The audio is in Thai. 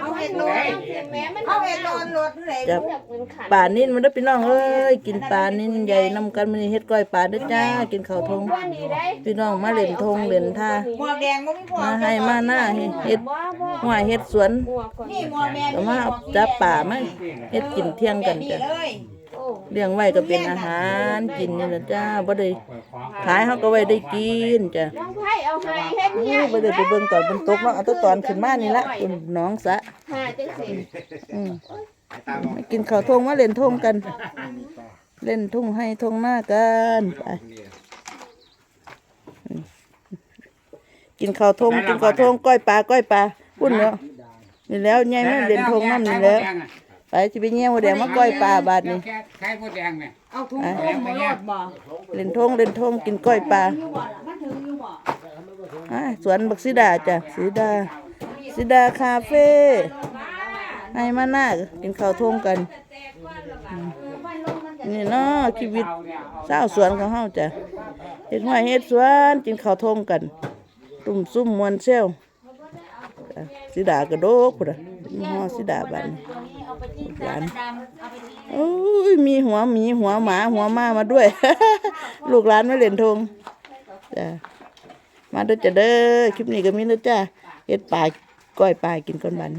เอาเห็ดโดนแม่มันเอาเห็ดโดนรถเลยจะป่านิ่นมันได้อพี่น้องเอ้ยกินปลานิ่นใหญ่นำกันมันนี่เฮ็ดก้อยปลาเด้อจ้ากินข้าวทงว่านี่ได้พี่น้องมาเล่นทงเล่นท่าหมวกแดงบ่มีพวมาให้มาหน้าเฮ็ดบ่บ่หัวเฮ็ดสวนหัวก่อนนี่หมวกแดงก็มาเอาจับป่ามาเฮ็ดกินเที่ยงกันนี่จ้ะ เลยโอ้ เลี้ยงไว้ก็เป็นอาหารกินนี่ล่ะจ้าบ่ได้ขายเฮาก็ไว้ได้กินจ้ะน้องไผ่เอาให้เฮ็ดโอ้เนี่ยบ่ได้ไปเบิ่งตอนมันตกเนาะเอาแต่ตอนขึ้นมานี่ละคุณน้องสะหาจังสิอืมมากินข้าวทงมาเล่นทงกัน เล่นทุ่งให้ทงหน้ากันไปอืมกินข้าวทงกินข้าวทงก้อยปลาก้อยปลาพุ่นเนาะนี่แล้วยายแม่เล่นทงน้ำนี่แล้ว ไปสิไปเงี้ยวแดงมาก้อยปลาบาดนี่แค่ไข่มดแดงเนี่ยเอาถุงต้มมาโลดบ่เล่นทงเล่นทงกินก้อยปลาอยู่บ่ล่ะมันถึงอยู่บ่อ่าสวนบักสีดาจ้ะสีดาสีดาคาเฟ่ให้มาหน้ากินข้าวทงกันอืมนี่เนาะชีวิตเศร้าวสวนของเฮาจ้ะเฮ็ดห้อยเฮ็ดสวนกินข้าวทงกัน ตุ่มซุ่มมวนเซลจ้ะสีดากระโดกพุ่นน่ะ มีฮอสีดาบัดนี้หลานโอ้ยมีหัวหมีหัวหมาหัวม้ามาด้วย ลูกหลานมาเล่นทงจ้ะมาเด้อจ้ะเด้อคลิปนี้ก็มีเด้อจ้าเฮ็ดปลาก้อยปลากินก่อนบัดน